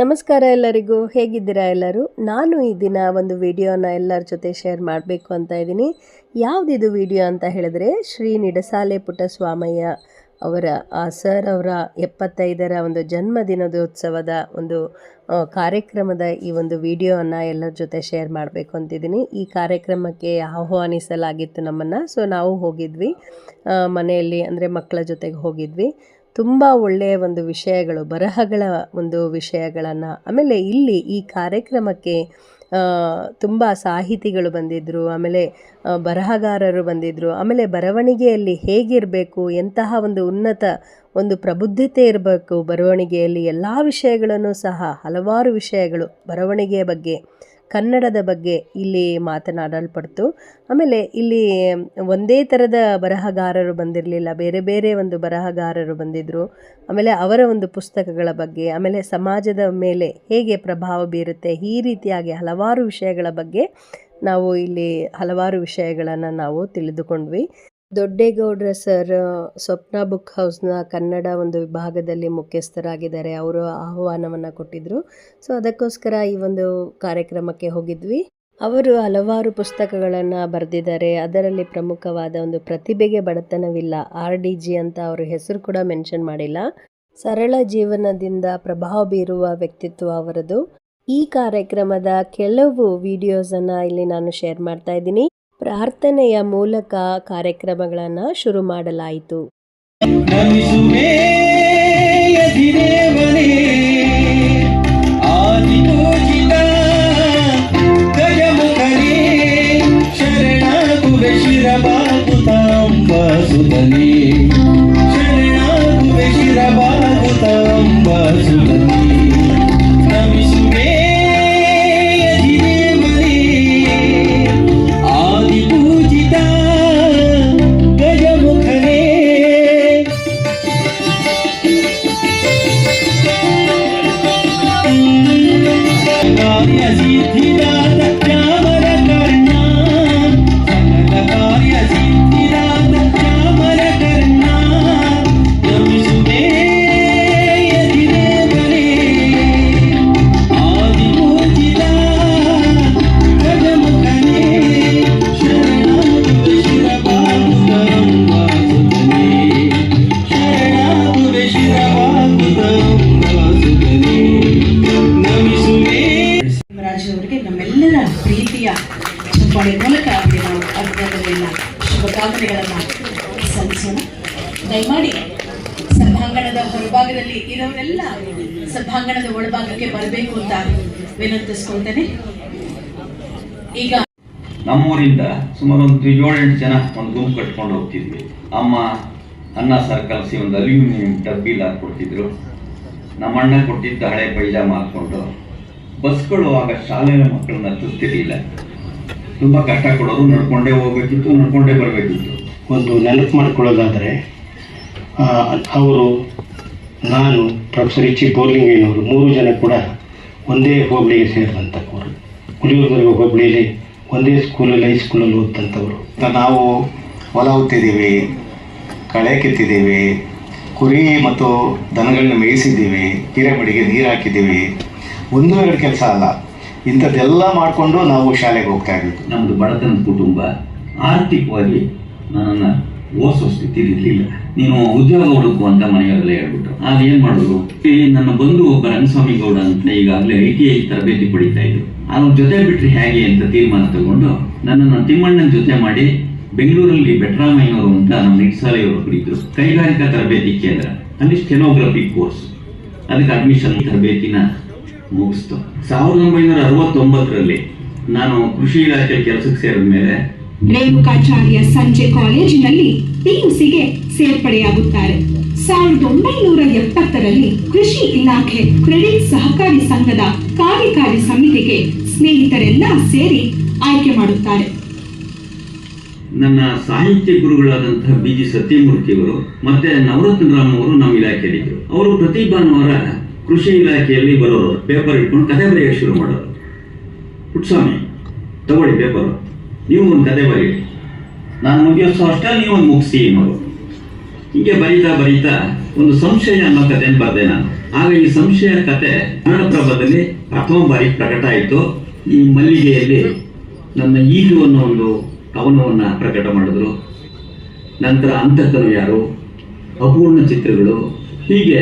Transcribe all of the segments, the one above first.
ನಮಸ್ಕಾರ ಎಲ್ಲರಿಗೂ, ಹೇಗಿದ್ದೀರಾ ಎಲ್ಲರೂ? ನಾನು ಈ ದಿನ ಒಂದು ವಿಡಿಯೋನ ಎಲ್ಲರ ಜೊತೆ ಶೇರ್ ಮಾಡಬೇಕು ಅಂತ ಇದ್ದೀನಿ. ಯಾವುದಿದು ವಿಡಿಯೋ ಅಂತ ಹೇಳಿದ್ರೆ, ಶ್ರೀ ನಿಡಸಾಲೆ ಪುಟ್ಟಸ್ವಾಮಯ್ಯ ಅವರ, ಆ ಸರ್ ಅವರ ಎಪ್ಪತ್ತೈದರ ಒಂದು ಜನ್ಮದಿನದೋತ್ಸವದ ಒಂದು ಕಾರ್ಯಕ್ರಮದ ಈ ಒಂದು ವಿಡಿಯೋವನ್ನು ಎಲ್ಲರ ಜೊತೆ ಶೇರ್ ಮಾಡಬೇಕು ಅಂತಿದ್ದೀನಿ ಈ ಕಾರ್ಯಕ್ರಮಕ್ಕೆ ಆಹ್ವಾನಿಸಲಾಗಿತ್ತು ನಮ್ಮನ್ನು, ಸೊ ನಾವು ಹೋಗಿದ್ವಿ. ಮನೆಯಲ್ಲಿ, ಅಂದರೆ ಮಕ್ಕಳ ಜೊತೆಗೆ ಹೋಗಿದ್ವಿ. ತುಂಬ ಒಳ್ಳೆಯ ಒಂದು ವಿಷಯಗಳು, ಬರಹಗಳ ಒಂದು ವಿಷಯಗಳನ್ನು, ಆಮೇಲೆ ಇಲ್ಲಿ ಈ ಕಾರ್ಯಕ್ರಮಕ್ಕೆ ತುಂಬ ಸಾಹಿತಿಗಳು ಬಂದಿದ್ದರು ಆಮೇಲೆ ಬರಹಗಾರರು ಬಂದಿದ್ದರು ಆಮೇಲೆ ಬರವಣಿಗೆಯಲ್ಲಿ ಹೇಗಿರಬೇಕು, ಎಂತಹ ಒಂದು ಉನ್ನತ ಒಂದು ಪ್ರಬುದ್ಧತೆ ಇರಬೇಕು ಬರವಣಿಗೆಯಲ್ಲಿ, ಎಲ್ಲ ವಿಷಯಗಳನ್ನು ಸಹ, ಹಲವಾರು ವಿಷಯಗಳು ಬರವಣಿಗೆಯ ಬಗ್ಗೆ, ಕನ್ನಡದ ಬಗ್ಗೆ ಇಲ್ಲಿ ಮಾತನಾಡಲ್ಪಡ್ತು. ಆಮೇಲೆ ಇಲ್ಲಿ ಒಂದೇ ಥರದ ಬರಹಗಾರರು ಬಂದಿರಲಿಲ್ಲ, ಬೇರೆ ಬೇರೆ ಒಂದು ಬರಹಗಾರರು ಬಂದಿದ್ದರು ಆಮೇಲೆ ಅವರ ಒಂದು ಪುಸ್ತಕಗಳ ಬಗ್ಗೆ, ಆಮೇಲೆ ಸಮಾಜದ ಮೇಲೆ ಹೇಗೆ ಪ್ರಭಾವ ಬೀರುತ್ತೆ, ಈ ರೀತಿಯಾಗಿ ಹಲವಾರು ವಿಷಯಗಳ ಬಗ್ಗೆ ನಾವು ಇಲ್ಲಿ ಹಲವಾರು ವಿಷಯಗಳನ್ನು ನಾವು ತಿಳಿದುಕೊಂಡ್ವಿ. ದೊಡ್ಡೇಗೌಡ್ರ ಸರ್, ಸ್ವಪ್ನ ಬುಕ್ ಹೌಸ್ನ ಕನ್ನಡ ಒಂದು ವಿಭಾಗದಲ್ಲಿ ಮುಖ್ಯಸ್ಥರಾಗಿದ್ದಾರೆ. ಅವರು ಆಹ್ವಾನವನ್ನು ಕೊಟ್ಟಿದ್ದರು ಸೊ, ಅದಕ್ಕೋಸ್ಕರ ಈ ಒಂದು ಕಾರ್ಯಕ್ರಮಕ್ಕೆ ಹೋಗಿದ್ವಿ. ಅವರು ಹಲವಾರು ಪುಸ್ತಕಗಳನ್ನು ಬರೆದಿದ್ದಾರೆ. ಅದರಲ್ಲಿ ಪ್ರಮುಖವಾದ ಒಂದು ಪ್ರತಿಭೆಗೆ ಬಡತನವಿಲ್ಲ. ಆರ್ ಡಿ ಜಿ ಅಂತ ಅವ್ರ ಹೆಸರು ಕೂಡ ಮೆನ್ಷನ್ ಮಾಡಿಲ್ಲ. ಸರಳ ಜೀವನದಿಂದ ಪ್ರಭಾವ ಬೀರುವ ವ್ಯಕ್ತಿತ್ವ ಅವರದು. ಈ ಕಾರ್ಯಕ್ರಮದ ಕೆಲವು ವಿಡಿಯೋಸನ್ನು ಇಲ್ಲಿ ನಾನು ಶೇರ್ ಮಾಡ್ತಾ ಇದ್ದೀನಿ. ಪ್ರಾರ್ಥನೆಯ ಮೂಲಕ ಕಾರ್ಯಕ್ರಮಗಳನ್ನು ಶುರು ಮಾಡಲಾಯಿತು. ಶರಣಾಗುವೆ ಶಿರಬಾಗುತಾಂಬ ಸುತನೇ Yeah. ವಿನಂತಿಸ್ಕೊಳ್ತೇನೆ ಈಗ ನಮ್ಮೂರಿಂದ ಸುಮಾರು ಒಂದು ಏಳೆಂಟು ಜನ ಒಂದು ಗುಂಪು ಕಟ್ಕೊಂಡು ಹೋಗ್ತಿದ್ವಿ. ಅಮ್ಮ ಅನ್ನ ಸಾರು ಕಲಸಿ ಒಂದು ಅಲ್ಯೂಮಿನಿಯಂ ಡಬ್ಬಿಲ್ ಹಾಕ್ಕೊಡ್ತಿದ್ರು ನಮ್ಮ ಅಣ್ಣ ಕೊಟ್ಟಿದ್ದ ಹಳೆ ಪೈಜಾಮ ಹಾಕ್ಕೊಂಡು ಬಸ್ಗಳು ಆಗ ಶಾಲೆಯ ಮಕ್ಕಳನ್ನ ಹತ್ತಿರ್ತಿರ್ಲಿಲ್ಲ ತುಂಬ ಕಷ್ಟ ಕೊಡೋರು ನಡ್ಕೊಂಡೇ ಹೋಗ್ಬೇಕಿತ್ತು ನಡ್ಕೊಂಡೇ ಬರಬೇಕಿತ್ತು. ಒಂದು ನೆನಪು ಮಾಡ್ಕೊಳ್ಳೋದಾದರೆ ಅವರು ನಾನು ಪ್ರೊಫೆಸರ್ ಇಚ್ಚಿ ಬೋರ್ಲಿಂಗಯ್ಯನವರು ಮೂರು ಜನ ಕೂಡ ಒಂದೇ ಹೋಬಳಿಗೆ ಸೇರಿದಂಥವರು ಹುಲಿಯೂರ್ದುರ್ಗ ಹೋಬಳಿಯಲ್ಲಿ ಒಂದೇ ಸ್ಕೂಲಲ್ಲಿ ಹೈಸ್ಕೂಲಲ್ಲಿ ಓದಿದಂಥವರು ನಾವು ಹೊಲ ಹೊತ್ತಿದ್ದೀವಿ ಕಳೆ ಕಿತ್ತಿದ್ದೀವಿ, ಕುರಿ ಮತ್ತು ದನಗಳನ್ನ ಮೇಯಿಸಿದ್ದೀವಿ ಹಿರೇಮಡಿಗೆ ನೀರು ಹಾಕಿದ್ದೀವಿ. ಒಂದು ಎರಡು ಕೆಲಸ ಅಲ್ಲ, ಇಂಥದ್ದೆಲ್ಲ ಮಾಡಿಕೊಂಡು ನಾವು ಶಾಲೆಗೆ ಹೋಗ್ತಾ ಇದ್ವಿ ನಮ್ಮದು ಬಡತನ ಕುಟುಂಬ, ಆರ್ಥಿಕವಾಗಿ ನನ್ನನ್ನು ಓದಿಸೋ ಸ್ಥಿತಿಲಿ ಇರಲಿಲ್ಲ ನೀನು ಉದ್ಯೋಗ ಹುಡುಕು ಅಂತ ಮನೆಯವರೆಲ್ಲ ಹೇಳ್ಬಿಟ್ರು. ಆಗ ಏನು ಮಾಡೋದು? ಈ ನನ್ನ ಬಂಧು ಒಬ್ಬ ರಂಗಸ್ವಾಮಿ ಗೌಡ ಅಂತ ಈಗಾಗಲೇ ಐ ಟಿ ಐ ತರಬೇತಿ ಪಡಿತಾ ಇದ್ರು. ಅವ್ರ ಜೊತೆ ಬಿಟ್ರೆ ಹೇಗೆ ಅಂತ ತೀರ್ಮಾನ ತಗೊಂಡು ನನ್ನನ್ನು ತಿಮ್ಮಣ್ಣನ ಜೊತೆ ಮಾಡಿ ಬೆಂಗಳೂರಲ್ಲಿ ಬೆಟ್ರಾಮಯ್ಯನವರು ಅಂತ ನಮ್ಮ ನಿಟ್ಸಾಲೆಯವರು ಕುಡಿದ್ರು ಕೈಗಾರಿಕಾ ತರಬೇತಿ ಕೇಂದ್ರ. ಅಲ್ಲಿ ಸ್ಟೆನೋಗ್ರಫಿ ಕೋರ್ಸ್. ಅದಕ್ಕೆ ಅಡ್ಮಿಷನ್ ತರಬೇತಿನ ಮುಗಿಸ್ತು. ಸಾವಿರದ ಒಂಬೈನೂರ ಅರವತ್ತೊಂಬತ್ತರಲ್ಲಿ ನಾನು ಕೃಷಿ ಇಲಾಖೆ ಕೆಲಸಕ್ಕೆ ಸೇರಿದ ಮೇಲೆ ರೇಣುಕಾಚಾರ್ಯ ಸಂಜೆ ಕಾಲೇಜಿನಲ್ಲಿ ಪಿಯುಸಿಗೆ ಸೇರ್ಪಡೆಯಾಗುತ್ತಾರೆ. ಸಾವಿರದ ಒಂಬೈನೂರ ಎಪ್ಪತ್ತರಲ್ಲಿ ಕೃಷಿ ಇಲಾಖೆ ಕ್ರೆಡಿಟ್ ಸಹಕಾರಿ ಸಂಘದ ಕಾರ್ಯಕಾರಿ ಸಮಿತಿಗೆ ಸ್ನೇಹಿತರೆಲ್ಲ ಸೇರಿ ಆಯ್ಕೆ ಮಾಡುತ್ತಾರೆ. ನನ್ನ ಸಾಹಿತ್ಯ ಗುರುಗಳಾದಂತಹ ಬಿ ಜಿ ಸತ್ಯಮೂರ್ತಿಯವರು ಮತ್ತೆ ನವರತ್ನ ರಾಮ್ ಅವರು ನಮ್ಮ ಇಲಾಖೆಯಲ್ಲಿದ್ದರು ಅವರು ಪ್ರತಿ ಭಾನುವಾರ ಕೃಷಿ ಇಲಾಖೆಯಲ್ಲಿ ಬರೋರು. ಪೇಪರ್ ಇಟ್ಕೊಂಡು ಕಥೆ ಶುರು ಮಾಡೋರು. ಪುಟ್ಸ್ವಾಮಿ, ತಗೊಳ್ಳಿ ಪೇಪರು. ನೀವು ಒಂದು ಕತೆ ಬರೀರಿ ನಾನು ಮುಗಿಯೋಷ್ಟು ಅಷ್ಟೇ ನೀವು ಒಂದು ಮುಗಿಸಿ ನೋಡು ಹೀಗೆ ಬರೀತಾ ಬರೀತಾ ಒಂದು ಸಂಶಯ ಅನ್ನೋ ಕಥೆಯನ್ನು ಬರೆದೆ ನಾನು. ಆಗ ಈ ಸಂಶಯ ಕತೆ ಕನ್ನಡಪ್ರಭದಲ್ಲಿ ಪ್ರಥಮ ಬಾರಿ ಪ್ರಕಟ ಆಯಿತು. ಈ ಮಲ್ಲಿಗೆಯಲ್ಲಿ ನನ್ನ ಈಜು ಅನ್ನೋ ಒಂದು ಕವನವನ್ನು ಪ್ರಕಟ ಮಾಡಿದ್ರು. ನಂತರ ಅಂತಕನು ಯಾರು? ಅಪೂರ್ಣ ಚಿತ್ರಗಳು, ಹೀಗೆ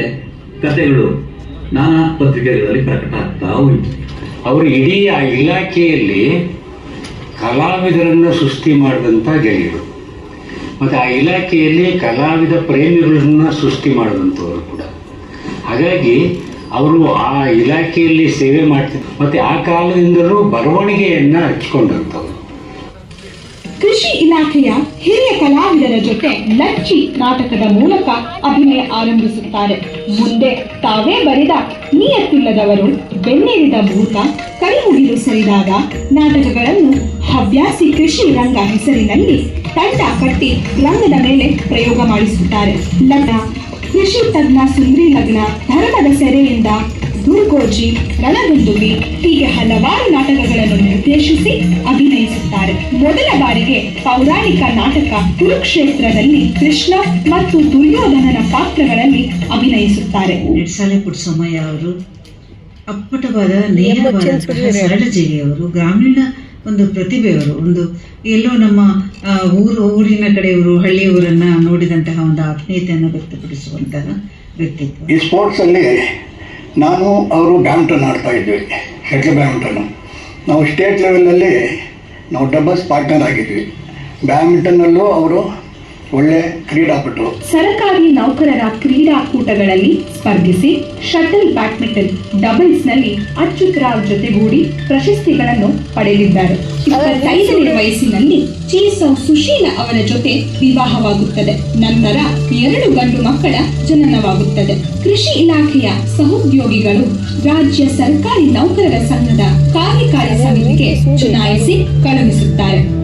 ಕತೆಗಳು ನಾನಾ ಪತ್ರಿಕೆಗಳಲ್ಲಿ ಪ್ರಕಟ ಆಗ್ತಾ ಹೋಯಿತು. ಅವರು ಇಡೀ ಆ ಇಲಾಖೆಯಲ್ಲಿ ಕಲಾವಿದರನ್ನು ಸೃಷ್ಟಿ ಮಾಡಿದಂಥ ಗೆಳೆಯರು. ಮತ್ತು ಆ ಇಲಾಖೆಯಲ್ಲಿ ಕಲಾವಿದ ಪ್ರೇಮಿಗಳನ್ನ ಸೃಷ್ಟಿ ಮಾಡಿದಂಥವರು ಕೂಡ. ಹಾಗಾಗಿ ಅವರು ಆ ಇಲಾಖೆಯಲ್ಲಿ ಸೇವೆ ಮಾಡ್ತಿದ್ರು ಮತ್ತು ಆ ಕಾಲದಿಂದಲೂ ಬರವಣಿಗೆಯನ್ನು ಹಚ್ಕೊಂಡಂಥವ್ರು ಕೃಷಿ ಇಲಾಖೆಯ ಹಿರಿಯ ಕಲಾವಿದರ ಜೊತೆ ಲಚ್ಚಿ ನಾಟಕದ ಮೂಲಕ ಅಭಿನಯ ಆರಂಭಿಸುತ್ತಾರೆ. ಮುಂದೆ ತಾವೇ ಬರೆದ ನಿಯತ್ತಿಲ್ಲದವರು ಬೆನ್ನೇರಿದ ಭೂತ ಕೈ ಮುಗಿದು ಸರಿದಾಗ ನಾಟಕಗಳನ್ನು ಹವ್ಯಾಸಿ ಕೃಷಿ ರಂಗ ಹೆಸರಿನಲ್ಲಿ ತಂಡ ಕಟ್ಟಿ ರಂಗದ ಮೇಲೆ ಪ್ರಯೋಗ ಮಾಡಿಸುತ್ತಾರೆ. ಲಗ್ನ ಕೃಷಿ ತಜ್ಞ ಸುಂದ್ರಿ ಲಗ್ನ ಧರ್ಮದ ಸೆರೆಯಿಂದ ದುರ್ಗೋಜಿ ರಣದುಂದುಬಿ ಹೀಗೆ ಹಲವಾರು ನಾಟಕಗಳನ್ನು ನಿರ್ದೇಶಿಸಿ ಅಭಿನಯಿಸುತ್ತಾರೆ. ಮೊದಲ ಬಾರಿಗೆ ಪೌರಾಣಿಕ ನಾಟಕ ಕುರುಕ್ಷೇತ್ರದಲ್ಲಿ ಕೃಷ್ಣ ಮತ್ತು ದುರ್ಯೋಧನನ ಪಾತ್ರಗಳಲ್ಲಿ ಅಭಿನಯಿಸುತ್ತಾರೆ. ಅವರು ಅಪ್ಪಟವಾದ ನೇರವಾದಂತಹ ಸರಳ ಜಿಲ್ಲೆಯವರು ಗ್ರಾಮೀಣ ಒಂದು ಪ್ರತಿಭೆಯವರು ಒಂದು ಎಲ್ಲೋ ನಮ್ಮ ಊರು, ಊರಿನ ಕಡೆಯವರು, ಹಳ್ಳಿಯವರನ್ನ ನೋಡಿದಂತಹ ಒಂದು ಆತ್ಮೀಯತೆಯನ್ನು ವ್ಯಕ್ತಪಡಿಸುವಂತಹ ವ್ಯಕ್ತಿತ್ವ. ಈ ಸ್ಪೋರ್ಟ್ಸಲ್ಲಿ ನಾನು, ಅವರು ಬ್ಯಾಡ್ಮಿಂಟನ್ ಆಡ್ತಾ ಇದ್ವಿ ಶಟ್ಲ್ ಬ್ಯಾಡ್ಮಿಂಟನ್ ನಾವು ಸ್ಟೇಟ್ ಲೆವೆಲಲ್ಲಿ ನಾವು ಡಬಲ್ಸ್ ಪಾರ್ಟ್ನರ್ ಆಗಿದ್ವಿ. ಬ್ಯಾಡ್ಮಿಂಟನ್ನಲ್ಲೂ ಅವರು ಒಳ್ಳೆ ಕ್ರೀಡಾಪಟು. ಸರಕಾರಿ ನೌಕರರ ಕ್ರೀಡಾಕೂಟಗಳಲ್ಲಿ ಸ್ಪರ್ಧಿಸಿ ಶಟಲ್ ಬ್ಯಾಡ್ಮಿಂಟನ್ ಡಬಲ್ಸ್ನಲ್ಲಿ ಅಚ್ಯುತ್ ರಾವ್ ಜೊತೆಗೂಡಿ ಪ್ರಶಸ್ತಿಗಳನ್ನು ಪಡೆದಿದ್ದಾರೆ. ಇಪ್ಪತ್ತೈದನೇ ವಯಸ್ಸಿನಲ್ಲಿ ಚೀಸೌ ಸುಶೀಲ ಅವರ ಜೊತೆ ವಿವಾಹವಾಗುತ್ತದೆ. ನಂತರ ಎರಡು ಗಂಡು ಮಕ್ಕಳ ಜನನವಾಗುತ್ತದೆ. ಕೃಷಿ ಇಲಾಖೆಯ ಸಹೋದ್ಯೋಗಿಗಳು ರಾಜ್ಯ ಸರ್ಕಾರಿ ನೌಕರರ ಸಂಘದ ಕಾರ್ಯಕಾರಿ ಸಮಿತಿಗೆ ಚುನಾಯಿಸಿ ಕಳುಹಿಸುತ್ತಾರೆ.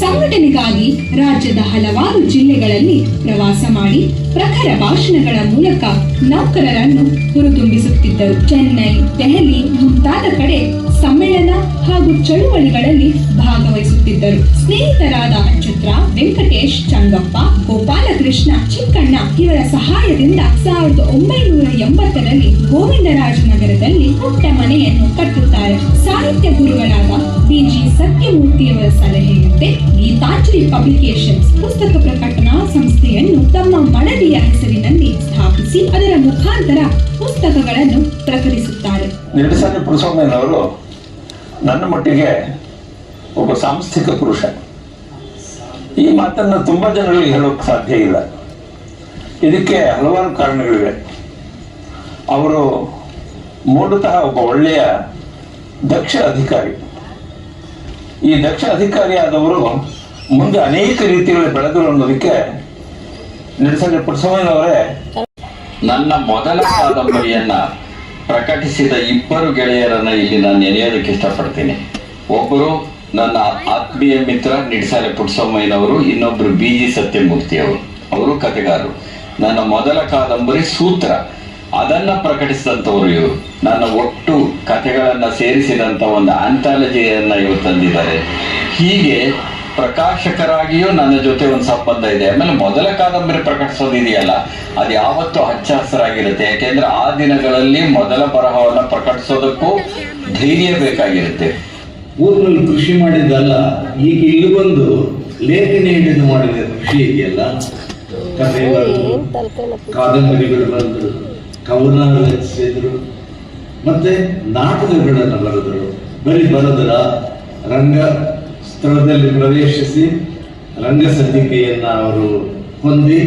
ಸಂಘಟನೆಗಾಗಿ ರಾಜ್ಯದ ಹಲವಾರು ಜಿಲ್ಲೆಗಳಲ್ಲಿ ಪ್ರವಾಸ ಮಾಡಿ ಪ್ರಖರ ಭಾಷಣಗಳ ಮೂಲಕ ನೌಕರರನ್ನು ಹುರಿದುಂಬಿಸುತ್ತಿದ್ದರು. ಚೆನ್ನೈ, ದೆಹಲಿ ಮುಂತಾದ ಕಡೆ ಸಮ್ಮೇಳನ ಹಾಗೂ ಚಳುವಳಿಗಳಲ್ಲಿ ಭಾಗವಹಿಸುತ್ತಿದ್ದರು. ಸ್ನೇಹಿತರಾದ ಚಿತ್ರ ವೆಂಕಟೇಶ್, ಚಂಗಪ್ಪ, ಗೋಪಾಲಕೃಷ್ಣ, ಚಿಕ್ಕಣ್ಣ ಇವರ ಸಹಾಯದಿಂದ ಸಾವಿರದ ಒಂಬೈನೂರ ಎಂಬತ್ತರಲ್ಲಿ ಗೋವಿಂದರಾಜನಗರದಲ್ಲಿ ಪುಟ್ಟ ಮನೆಯನ್ನು ಕಟ್ಟುತ್ತಾರೆ. ಸಾಹಿತ್ಯ ಗುರುಗಳಾದ ಬಿಜಿ ಸತ್ಯಮೂರ್ತಿಯವರ ಸಲಹೆಯಂತೆ ಗೀತಾಂಜಲಿ ಪಬ್ಲಿಕೇಶನ್ಸ್ ಪುಸ್ತಕ ಪ್ರಕಟಣಾ ಸಂಸ್ಥೆಯನ್ನು ತಮ್ಮ ಮನವಿಯ ಹೆಸರಿನಲ್ಲಿ ಸ್ಥಾಪಿಸಿ ಅದರ ಮುಖಾಂತರ ಪುಸ್ತಕಗಳನ್ನು ಪ್ರಕಟಿಸುತ್ತಾರೆ. ನನ್ನ ಮಟ್ಟಿಗೆ ಒಬ್ಬ ಸಾಂಸ್ಥಿಕ ಪುರುಷ. ಈ ಮಾತನ್ನು ತುಂಬಾ ಜನರಿಗೆ ಹೇಳೋಕೆ ಸಾಧ್ಯ ಇಲ್ಲ. ಇದಕ್ಕೆ ಹಲವಾರು ಕಾರಣಗಳಿವೆ. ಅವರು ಮೂಲತಃ ಒಬ್ಬ ಒಳ್ಳೆಯ ದಕ್ಷ ಅಧಿಕಾರಿ. ಈ ದಕ್ಷ ಅಧಿಕಾರಿ ಆದವರು ಮುಂದೆ ಅನೇಕ ರೀತಿಗಳಲ್ಲಿ ಬೆಳೆದರು ಅನ್ನೋದಕ್ಕೆ ನಿರ್ಸಂಗ ಪುಟ್ಟಸ್ವಾಮಿ ಅವರೇ ನನ್ನ ಮೊದಲ ಕಾದಂಬರಿಯನ್ನ ಪ್ರಕಟಿಸಿದ ಇಬ್ಬರು ಗೆಳೆಯರನ್ನ ಇಲ್ಲಿ ನಾನು ನೆನೆಯೋದಕ್ಕೆ ಇಷ್ಟಪಡ್ತೀನಿ. ಒಬ್ಬರು ನನ್ನ ಆತ್ಮೀಯ ಮಿತ್ರ ನಿಡ್ಸಾಲೆ ಪುಟ್ಸಮ್ಮಯ್ಯನವರು ಇನ್ನೊಬ್ರು ಬಿ ಜಿ ಸತ್ಯಮೂರ್ತಿ ಅವರು. ಅವರು ಕತೆಗಾರರು ನನ್ನ ಮೊದಲ ಕಾದಂಬರಿ ಸೂತ್ರ. ಅದನ್ನ ಪ್ರಕಟಿಸಿದಂಥವ್ರು ಇವರು. ನನ್ನ ಒಟ್ಟು ಕಥೆಗಳನ್ನ ಸೇರಿಸಿದಂತ ಒಂದು ಆಂಥಾಲಜಿಯನ್ನು ಇವರು ತಂದಿದ್ದಾರೆ. ಹೀಗೆ ಪ್ರಕಾಶಕರಾಗಿಯೂ ನನ್ನ ಜೊತೆ ಒಂದು ಸಂಬಂಧ ಇದೆ. ಆಮೇಲೆ ಮೊದಲ ಕಾದಂಬರಿ ಪ್ರಕಟಿಸೋದಿದೆಯಲ್ಲ ಅದು ಯಾವತ್ತೂ ಹಚ್ಚ ಹಸಿರಾಗಿರುತ್ತೆ ಯಾಕೆಂದ್ರೆ ಆ ದಿನಗಳಲ್ಲಿ ಮೊದಲ ಬರಹವನ್ನು ಪ್ರಕಟಿಸೋದಕ್ಕೂ ಧೈರ್ಯ ಬೇಕಾಗಿರುತ್ತೆ. ಊರಿನಲ್ಲಿ ಕೃಷಿ ಮಾಡಿದ್ದಲ್ಲ, ಈಗ ಇಲ್ಲಿ ಬಂದು ಲೇಖನಿ ಹಿಡಿದು ಮಾಡಿದ ಕೃಷಿ ಇದೆಯಲ್ಲ ಕಾದಂಬರಿಗಳು ಬರೆದರು ಕವನ ರಚಿಸಿದ್ರು, ಮತ್ತೆ ನಾಟಕಗಳನ್ನು ಬರೆದರು. ಬರೀ ಬರೆದರ ರಂಗ ಸ್ಥಳದಲ್ಲಿ ಪ್ರವೇಶಿಸಿ ರಂಗಸಜ್ಜಿಕೆಯನ್ನ ಅವರು ಹೊಂದಿ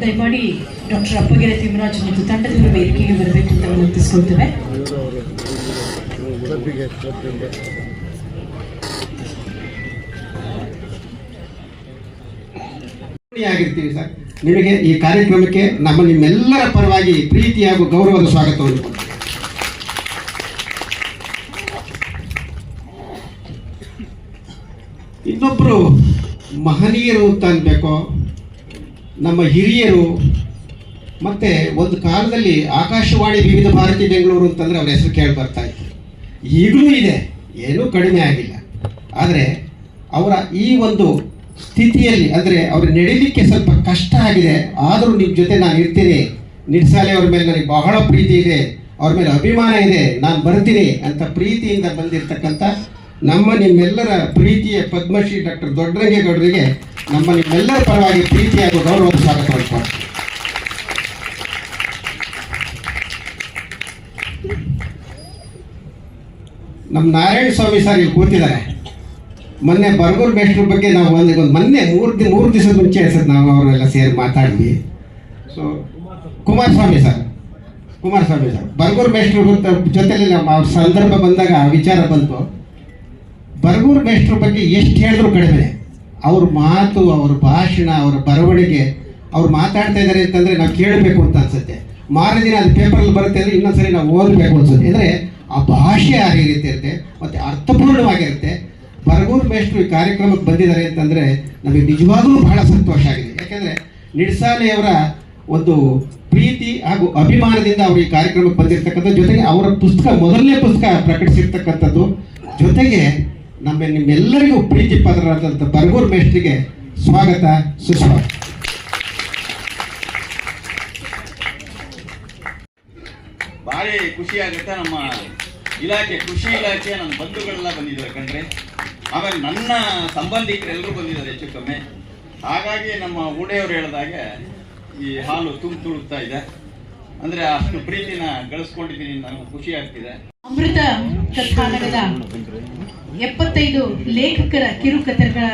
ದಯಮಾಡಿ ಡಾಕ್ಟರ್ ಅಪ್ಪಗೆರೆ ತಿಮ್ಮರಾಜ್ ಮತ್ತು ತಂಡದವರು ವೇದಿಕೆಗೆ ಬರಬೇಕು ಅಂತ ವಿನಂತಿಸ್ಕೊಳ್ತೇವೆ. ಆಗಿರ್ತೀವಿ ಸರ್. ನಿಮಗೆ ಈ ಕಾರ್ಯಕ್ರಮಕ್ಕೆ ನಮ್ಮ ನಿಮ್ಮೆಲ್ಲರ ಪರವಾಗಿ ಪ್ರೀತಿ ಹಾಗೂ ಗೌರವದ ಸ್ವಾಗತವನ್ನು ಇನ್ನೊಬ್ಬರು ಮಹನೀಯರು ಅಂತ ಅನ್ಬೇಕು, ನಮ್ಮ ಹಿರಿಯರು, ಮತ್ತೆ ಒಂದು ಕಾಲದಲ್ಲಿ ಆಕಾಶವಾಣಿ ವಿವಿಧ ಭಾರತಿ ಬೆಂಗಳೂರು ಅಂತಂದ್ರೆ ಅವ್ರ ಹೆಸರು ಕೇಳಿ ಬರ್ತಾ ಇತ್ತು. ಈಗಲೂ ಇದೆ, ಏನೂ ಕಡಿಮೆ ಆಗಿಲ್ಲ. ಆದರೆ ಅವರ ಈ ಒಂದು ಸ್ಥಿತಿಯಲ್ಲಿ, ಅಂದರೆ ಅವ್ರು ನಡೀಲಿಕ್ಕೆ ಸ್ವಲ್ಪ ಕಷ್ಟ ಆಗಿದೆ. ಆದರೂ ನಿಮ್ಮ ಜೊತೆ ನಾನು ಇರ್ತೀನಿ. ನಿಡ್ಸಾಲೆ ಅವ್ರ ಮೇಲೆ ನನಗೆ ಬಹಳ ಪ್ರೀತಿ ಇದೆ. ಅವ್ರ ಮೇಲೆ ಅಭಿಮಾನ ಇದೆ. ನಾನು ಬರ್ತೀನಿ ಅಂತ ಪ್ರೀತಿಯಿಂದ ಬಂದಿರತಕ್ಕಂಥ ನಮ್ಮ ನಿಮ್ಮೆಲ್ಲರ ಪ್ರೀತಿಯ ಪದ್ಮಶ್ರೀ ಡಾಕ್ಟರ್ ದೊಡ್ಡರಂಗೇಗೌಡರಿಗೆ ನಮ್ಮ ನಿಮ್ಮೆಲ್ಲರ ಪರವಾಗಿ ಪ್ರೀತಿಯಾಗುವ ಗೌರವ ಸ್ವಾಗತ ಮಾಡ್ತಾರೆ ನಮ್ಮ ನಾರಾಯಣ ಸ್ವಾಮಿ ಸರ್ ಇಲ್ಲಿ ಕೂತಿದ್ದಾರೆ. ಮೊನ್ನೆ ಬರಗೂರು ಮೇಷ್ಟ್ರ ಬಗ್ಗೆ ನಾವು ಒಂದು ಮೊನ್ನೆ ಮೂರು ದಿನ ಮೂರು ದಿವಸದ ಮುಂಚೆ ಸರ್ ನಾವು ಅವರೆಲ್ಲ ಸೇರಿ ಮಾತಾಡಿದ್ವಿ. So Kumaraswamy sir Kumaraswamy sir, Baragur ಮೇಷ್ಟ್ರ ಜೊತೆಲಿ ನಮ್ಮ ಅವ್ರ ಸಂದರ್ಭ ಬಂದಾಗ ಆ ವಿಚಾರ ಬಂತು. ಬರಗೂರು ಮೇಷ್ಟ್ರ ಬಗ್ಗೆ ಎಷ್ಟು ಹೇಳಿದ್ರು ಕಡಿಮೆ. ಅವ್ರ ಮಾತು, ಅವ್ರ ಭಾಷಣ, ಅವ್ರ ಬರವಣಿಗೆ, ಅವ್ರು ಮಾತಾಡ್ತಾ ಇದ್ದಾರೆ ಅಂತಂದರೆ ನಾವು ಕೇಳಬೇಕು ಅಂತ ಅನ್ಸುತ್ತೆ. ಮಾರನೇ ದಿನ ಅದು ಪೇಪರಲ್ಲಿ ಬರುತ್ತೆ ಅಂದರೆ ಇನ್ನೊಂದ್ಸರಿ ನಾವು ಓದಬೇಕು ಅನ್ಸುತ್ತೆ. ಅಂದರೆ ಆ ಭಾಷೆ ಆ ರೀತಿ ಇರುತ್ತೆ ಮತ್ತು ಅರ್ಥಪೂರ್ಣವಾಗಿರುತ್ತೆ. ಬರಗೂರು ಮೇಷ್ಟ್ರು ಈ ಕಾರ್ಯಕ್ರಮಕ್ಕೆ ಬಂದಿದ್ದಾರೆ ಅಂತಂದರೆ ನಮಗೆ ನಿಜವಾಗಲೂ ಬಹಳ ಸಂತೋಷ ಆಗಿದೆ. ಯಾಕೆಂದರೆ ನಿಡ್ಸಾಲೆಯವರ ಒಂದು ಪ್ರೀತಿ ಹಾಗೂ ಅಭಿಮಾನದಿಂದ ಅವರು ಈ ಕಾರ್ಯಕ್ರಮಕ್ಕೆ ಬಂದಿರತಕ್ಕಂಥ ಜೊತೆಗೆ ಅವರ ಪುಸ್ತಕ, ಮೊದಲನೇ ಪುಸ್ತಕ ಪ್ರಕಟಿಸಿರ್ತಕ್ಕಂಥದ್ದು. ಜೊತೆಗೆ ನಮ್ಮ ನಿಮ್ಮೆಲ್ಲರಿಗೂ ಪ್ರೀತಿ ಪಾತ್ರರಾದಂಥ ಬರಗೂರು ಮೇಷ್ಟ್ರಿಗೆ ಸ್ವಾಗತ, ಸುಸ್ವಾಗತ. ಭಾರಿ ಖುಷಿಯಾಗುತ್ತೆ ನಮ್ಮ ಇಲಾಖೆ, ಕೃಷಿ ಇಲಾಖೆ, ನನ್ನ ಬಂಧುಗಳೆಲ್ಲ ಬಂದಿದ್ದಾರೆ ಕಣ್ರಿ. ಆಮೇಲೆ ನನ್ನ ಸಂಬಂಧಿಕರೆಲ್ಲರೂ ಬಂದಿದ್ದಾರೆ ಹೆಚ್ಚು ಕಮ್ಮಿ. ಹಾಗಾಗಿ ನಮ್ಮ ಊಡೆಯವರು ಹೇಳಿದಾಗ ಈ ಹಾಲು ತುಂಬ ತುಳುಕ್ತಾ ಇದೆ. ಅಂದ್ರೆ ಅಷ್ಟು ಪ್ರೀತಿನ ಗಳಿಸ್ಕೊಂಡಿದ್ದೀನಿ, ನನಗೆ ಖುಷಿ ಆಗ್ತಿದೆ. ಅಮೃತ ಎಪ್ಪತ್ತೈದು ಲೇಖಕರ ಕಿರುಕಥೆಗಳ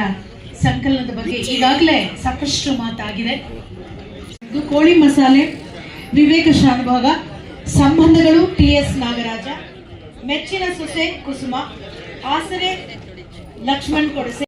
ಸಂಕಲನದ ಬಗ್ಗೆ ಈಗಾಗಲೇ ಸಾಕಷ್ಟು ಮಾತಾಗಿದೆ. ಕೋಳಿ ಮಸಾಲೆ, ವಿವೇಕ ಶಾನುಭಾಗ, ಸಂಬಂಧಗಳು ಟಿ ಎಸ್ ನಾಗರಾಜ. ಮೆಚ್ಚಿನ ಸೊಸೆ ಕುಸುಮ ಆಸರೆ ಲಕ್ಷ್ಮಣ್ ಕೊಡಸೆ